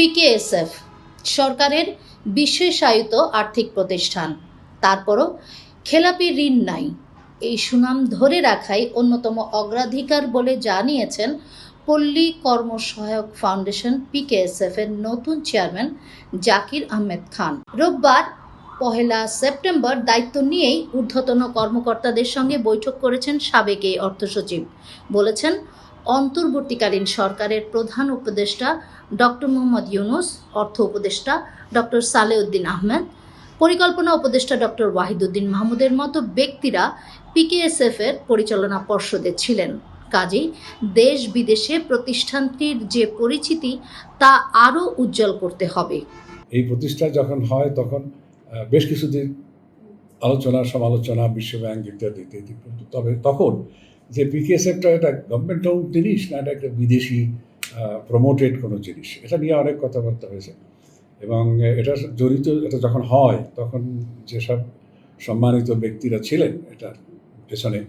PKSF সরকারের বিশেষায়িত আর্থিক প্রতিষ্ঠান। তারপরও খেলাপি ঋণ নাই। এই সুনাম ধরে রাখাই অন্যতম অগ্রাধিকার বলে জানিয়েছেন পল্লী কর্মসহায়ক ফাউন্ডেশন পিকেএসএফ এর নতুন চেয়ারম্যান জাকির আহমেদ খান। রোববার পহেলা সেপ্টেম্বর দায়িত্ব নিয়েই ঊর্ধ্বতন কর্মকর্তাদের সঙ্গে বৈঠক করেছেন সাবেক এই অর্থ সচিব বলেছেন অন্তর্বর্তীকালীন সরকারের প্রধান উপদেষ্টা ডক্টর মোহাম্মদ ইউনুস, অর্থ উপদেষ্টা ডক্টর সালেউদ্দিন আহমেদ, পরিকল্পনা উপদেষ্টা ডক্টর ওয়াহিদুদ্দিন মাহমুদের মতো ব্যক্তিরা পিকেএসএফ এর পরিচালনা পর্ষদে ছিলেন। কাজেই দেশ বিদেশে প্রতিষ্ঠানটির যে পরিচিতি, তা আরও উজ্জ্বল করতে হবে। এই প্রতিষ্ঠা যখন হয়, তখন বেশ কিছুদিন আলোচনা, সমালোচনা, বিশ্বব্যাংক ইত্যাদি ইত্যাদি, তবে তখন যে পিকেএসএফটা এটা গভর্নমেন্ট ওন জিনিস না, এটা একটা বিদেশি প্রমোটেড কোনো জিনিস। এটা নিয়ে অনেক কথাবার্তা হয়েছে। এবং এটা জড়িত, এটা যখন হয়, তখন যেসব সম্মানিত ব্যক্তিরা ছিলেন এটার পেছনে,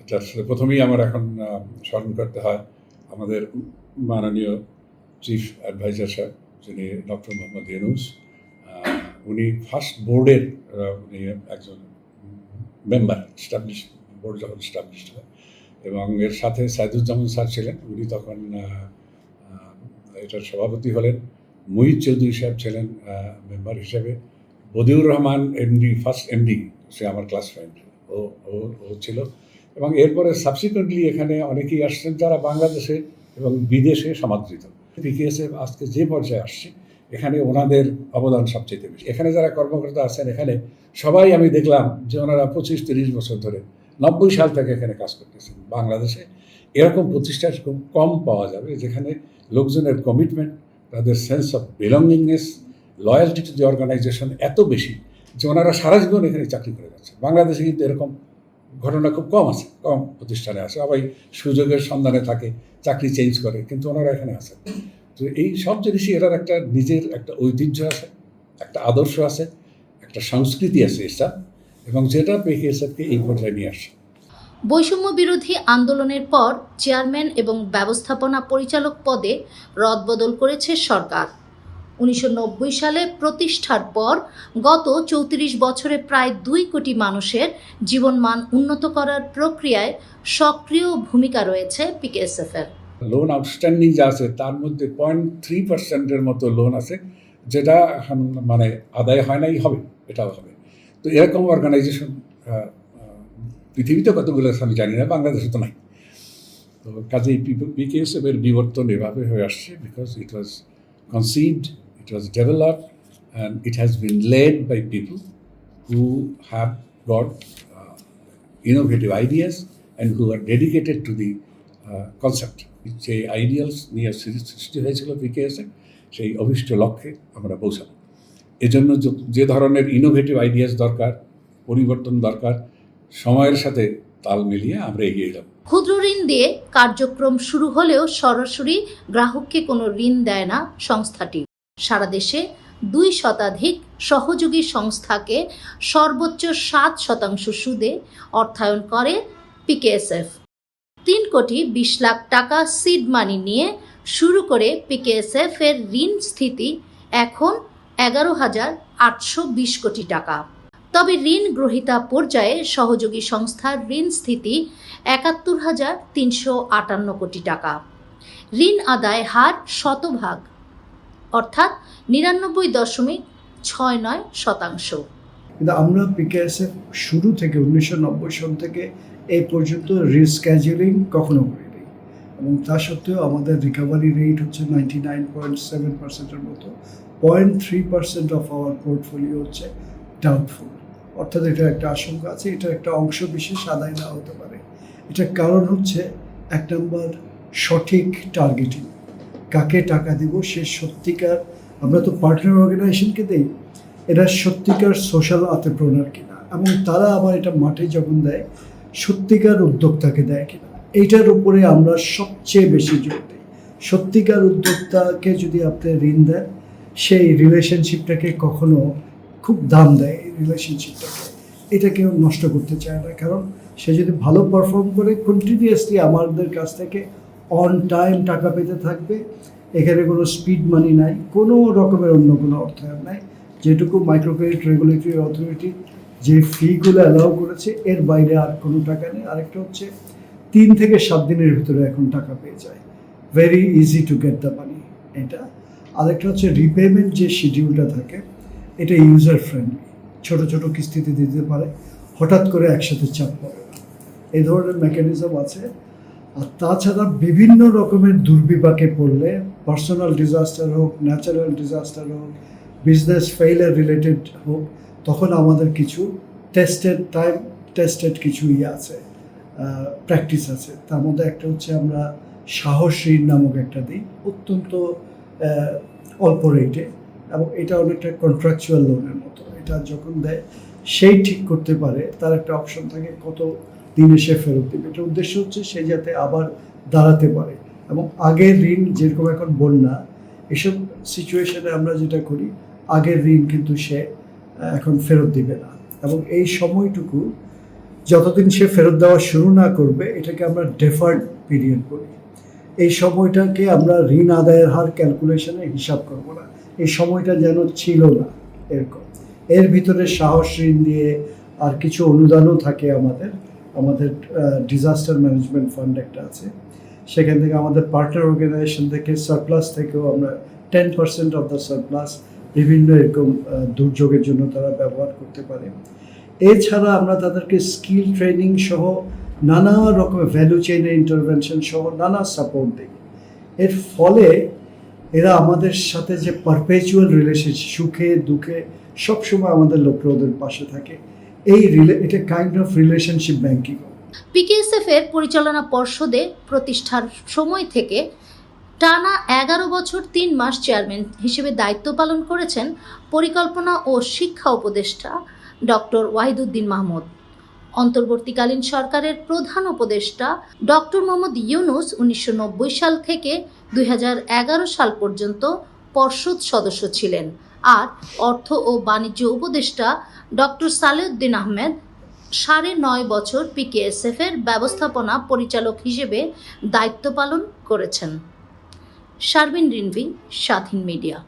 এটা প্রথমেই আমার এখন স্মরণ করতে হয় আমাদের মাননীয় চিফ অ্যাডভাইজার সাহেব যিনি ডক্টর মোহাম্মদ ইউনুস। উনি ফার্স্ট বোর্ডের উনি একজন মেম্বার স্টাবলিশ বোর্ড যখন স্টাবলিশড হয় এবং এর সাথে সাইদুজ্জামান স্যার ছিলেন। উনি তখন এটার সভাপতি হলেন। মুহিত চৌধুরী সাহেব ছিলেন মেম্বার হিসেবে। Badiur Rahman MD first MD সে আমার ক্লাস ফ্রেন্ড ও ও ছিল। এবং এরপরে সাবসিকুয়েন্টলি এখানে অনেকেই আসছেন যারা বাংলাদেশে এবং বিদেশে সমাদৃত। পিকেএসএফ আজকে যে পর্যায়ে আসছে, এখানে ওনাদের অবদান সবচেয়ে বেশি। এখানে যারা কর্মকর্তা আছেন, এখানে সবাই আমি দেখলাম যে ওনারা পঁচিশ তিরিশ বছর ধরে নব্বই সাল থেকে এখানে কাজ করতেছেন বাংলাদেশে। এরকম প্রতিষ্ঠান খুব কম পাওয়া যাবে, যেখানে লোকজনের কমিটমেন্ট তাদের sense of belongingness loyalty to the organisation এত বেশি যে ওনারা সারা জীবন এখানে চাকরি করে যাচ্ছে। বাংলাদেশে কিন্তু এরকম ঘটনা খুব কম আছে, কম প্রতিষ্ঠানে আছে। সবাই সুযোগের সন্ধানে থাকে, চাকরি চেঞ্জ করে, কিন্তু ওনারা এখানে আছে। তো এই সব জিনিসই এটার একটা নিজের একটা ঐতিহ্য আছে, একটা আদর্শ আছে, একটা সংস্কৃতি আছে এসব এবং যেটা পিকেএসএফকে এই পর্যায়ে নিয়ে আসে। বৈষম্য বিরোধী আন্দোলনের পর চেয়ারম্যান এবং ব্যবস্থাপনা পরিচালক পদে রদবদল করেছে সরকার। উনিশশো নব্বই সালে প্রতিষ্ঠার পর গত চৌত্রিশ বছরে প্রায় দুই কোটি মানুষের জীবনমান উন্নত করার প্রক্রিয়ায় সক্রিয় ভূমিকা রয়েছে পিকেএসএফ এর লোন আউটস্ট্যান্ডিং যা আছে তার মধ্যে পয়েন্ট থ্রি পার্সেন্টের মতো লোন আছে যেটা মানে আদায় হয় নাই হবে এটাও হবে। তো এরকম অর্গানাইজেশন পৃথিবীতে কতগুলো আমি জানি না বাংলাদেশে তো নাই। তো কাজেই পিকেএসএফ এর বিবর্তন এভাবে হয়ে আসছে because it was conceived it was developed and it has been led by people who have got ideas and who are dedicated to the uh, concept. যে আইডিয়ালস নিয়ে সৃষ্টি হয়েছিল পিকেএসে সেই অভিষ্ট লক্ষ্যে আমরা পৌঁছাবো। এজন্য যে- ধরনের ইনোভেটিভ আইডিয়াস দরকার, পরিবর্তন দরকার, সময়ের সাথে তাল মিলিয়ে আমরা এগিয়ে যাব। ক্ষুদ্র ঋণ দিয়ে কার্যক্রম শুরু হলেও সরাসরি গ্রাহককে কোনো ঋণ দেয় না সংস্থাটি। সারা দেশে দুই শতাধিক সহযোগী সংস্থাকে সর্বোচ্চ সাত শতাংশ সুদে অর্থায়ন করে পিকেএসএফ তিন কোটি বিশ লাখ টাকা সিড মানি নিয়ে শুরু করে পিকেএসএফ এর ঋণ স্থিতি এখন এগারো হাজার আটশো বিশ কোটি টাকা। তবে ঋণ গ্রহীতা পর্যায়ে সহযোগী সংস্থার ঋণ স্থিতি একাত্তর হাজার তিনশো আটান্ন কোটি টাকা। ঋণ আদায় হার শতভাগ, অর্থাৎ নিরানব্বই দশমিক ছয় নয় শতাংশ। কিন্তু আমরা পিকেএসএফ শুরু থেকে উনিশশো নব্বই সাল থেকে এই পর্যন্ত রিস্ক্যাজুয়ালিং কখনো করিনি। এবং তা সত্ত্বেও আমাদের রিকভারি রেট হচ্ছে নাইনটি নাইন পয়েন্ট সেভেন পার্সেন্টের মতো। Point three percent of our portfolio হচ্ছে ডাউটফুল অর্থাৎ এটা একটা আশঙ্কা আছে, এটা একটা অংশ বিশেষ আদায় না হতে পারে। এটার কারণ হচ্ছে এক নম্বর সঠিক টার্গেটিং কাকে টাকা দিব সে সত্যিকার, আমরা তো পার্টনার অর্গানাইজেশনকে দেই, এরা সত্যিকার সোশ্যাল আতেপ্রনার কিনা, এবং তারা আবার এটা মাঠে যখন দেয়, সত্যিকার উদ্যোক্তাকে দেয় কিনা। এইটার উপরে আমরা সবচেয়ে বেশি জোর দিই। সত্যিকার উদ্যোক্তাকে যদি আপনি ঋণ দেন, সেই রিলেশনশিপটাকে কখনো খুব দাম দেয় রিলেশনশিপটাকে এটা কেউ নষ্ট করতে চায় না, কারণ সে যদি ভালো পারফর্ম করে কন্টিনিউয়াসলি আমাদের কাছ থেকে অন টাইম টাকা পেতে থাকবে, এখানে কোনো স্পিড মানি নাই, কোনো রকমের অন্য কোনো অর্থায়ন নাই। যেটুকু মাইক্রো ক্রেডিট রেগুলেটরি অথরিটি যে ফিগুলো অ্যালাউ করেছে, এর বাইরে আর কোনো টাকা নেই। আরেকটা হচ্ছে তিন থেকে সাত দিনের ভিতরে এখন টাকা পেয়ে যায়। Very easy to get the money এটা। আরেকটা হচ্ছে রিপেমেন্ট যে শিডিউলটা থাকে, এটা ইউজার ফ্রেন্ডলি ছোট ছোট কিস্তিতে দিতে পারে, হঠাৎ করে একসাথে চাপ পড়ে এই ধরনের মেকানিজম আছে। আর তাছাড়া বিভিন্ন রকমের দুর্বিপাকে পড়লে পার্সোনাল ডিজাস্টার হোক ন্যাচারাল ডিজাস্টার হোক বিজনেস ফেইলার রিলেটেড হোক, তখন আমাদের কিছু টেস্টেড টাইম টেস্টেড কিছু ইয়ে আছে। প্র্যাকটিস আছে। তার মধ্যে একটা হচ্ছে আমরা সাহস ঋণ নামক একটা দিই, অত্যন্ত অল্প রেটে এবং এটা অনেকটা কন্ট্রাকচুয়াল লোনের মতো। এটা যখন দেয়, সেই ঠিক করতে পারে, তার একটা অপশন থাকে কত দিনে সে ফেরত দেবে। এটার উদ্দেশ্য হচ্ছে সে যাতে আবার দাঁড়াতে পারে এবং আগের ঋণ যেরকম এখন বন্যা, এসব সিচুয়েশনে আমরা যেটা করি, আগের ঋণ কিন্তু সে এখন ফেরত দিবে না। এবং এই সময়টুকু যতদিন সে ফেরত দেওয়া শুরু না করবে, এটাকে আমরা ডেফার্ড পিরিয়ড বলি। এই সময়টাকে আমরা ঋণ আদায়ের হার ক্যালকুলেশনে হিসাব করব না। এই সময়টা যেন ছিল না, এরকম। এর ভিতরে সাহস, ঋণ দিয়ে আর কিছু অনুদানও থাকে আমাদের। আমাদের ডিজাস্টার ম্যানেজমেন্ট ফান্ড একটা আছে। সেখান থেকে আমাদের পার্টনার অর্গানাইজেশন থেকে সারপ্লাস থেকেও আমরা ten percent of the surplus বিভিন্ন এরকম দুর্যোগের জন্য তারা ব্যবহার করতে পারে। এছাড়া আমরা তাদেরকে স্কিল ট্রেনিং সহ নানা রকমের ভ্যালু চেইনের ইন্টারভেনশন সহ নানা সাপোর্ট দিই। এর ফলে এরা আমাদের সাথে যে পারপেচুয়াল রিলেশনশিপ সুখে, দুঃখে সবসময় আমাদের লোকরা ওদের পাশে থাকে। এই এটা kind of relationship banking PKSF এর পরিচালনা পর্ষদে প্রতিষ্ঠার সময় থেকে টানা এগারো বছর তিন মাস চেয়ারম্যান হিসেবে দায়িত্ব পালন করেছেন পরিকল্পনা ও শিক্ষা উপদেষ্টা ডক্টর ওয়াহিদুদ্দিন মাহমুদ। অন্তর্বর্তীকালীন সরকারের প্রধান উপদেষ্টা ডক্টর মোহাম্মদ ইউনুস উনিশশো নব্বই সাল থেকে দুই হাজার এগারো সাল পর্যন্ত পর্ষদ সদস্য ছিলেন। আর অর্থ ও বাণিজ্য উপদেষ্টা ডক্টর সালেউদ্দিন আহমেদ সাড়ে নয় বছর পিকেএসএফ এর ব্যবস্থাপনা পরিচালক হিসেবে দায়িত্ব পালন করেছেন। শারবিন রিনভি, স্বাধীন মিডিয়া।